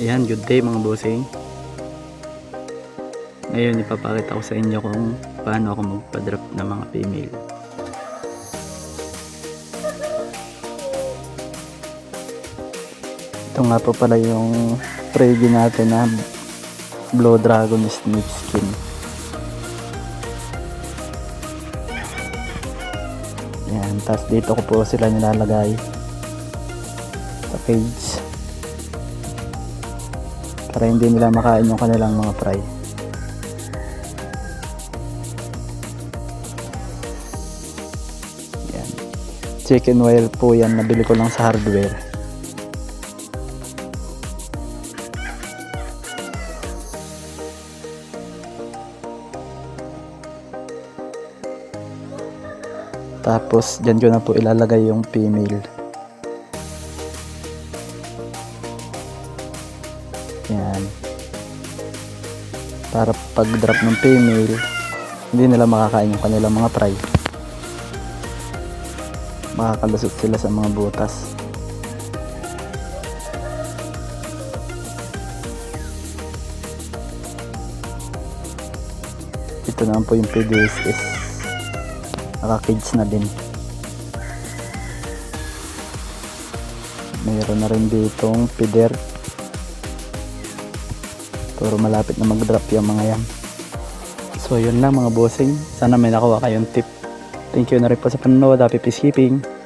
Ayan, good day mga bossing. Ngayon ipapakita ko sa inyo kung paano ako magpa-drop ng mga female. Ito nga po pala yung preview natin na Blow Dragon Snake Skin. Ayan, tapos dito ko po sila nilalagay sa cage para hindi nila makain yung kanilang mga fry. Yan. Chicken wire po yan, nabili ko lang sa hardware. Tapos, dyan ko na po ilalagay yung female. Yan. Para pag drop ng female, hindi nila makakain yung kanilang mga fry. Makakalusot sila sa mga butas. Ito naman po yung PDSS. Naka-cage na din. Mayroon na rin ditong pider pero malapit na mag-drop yung mga yan. So yun lang mga bossing. Sana may nakuha kayong tip. Thank you na rin po sa panonood. Happy peacekeeping.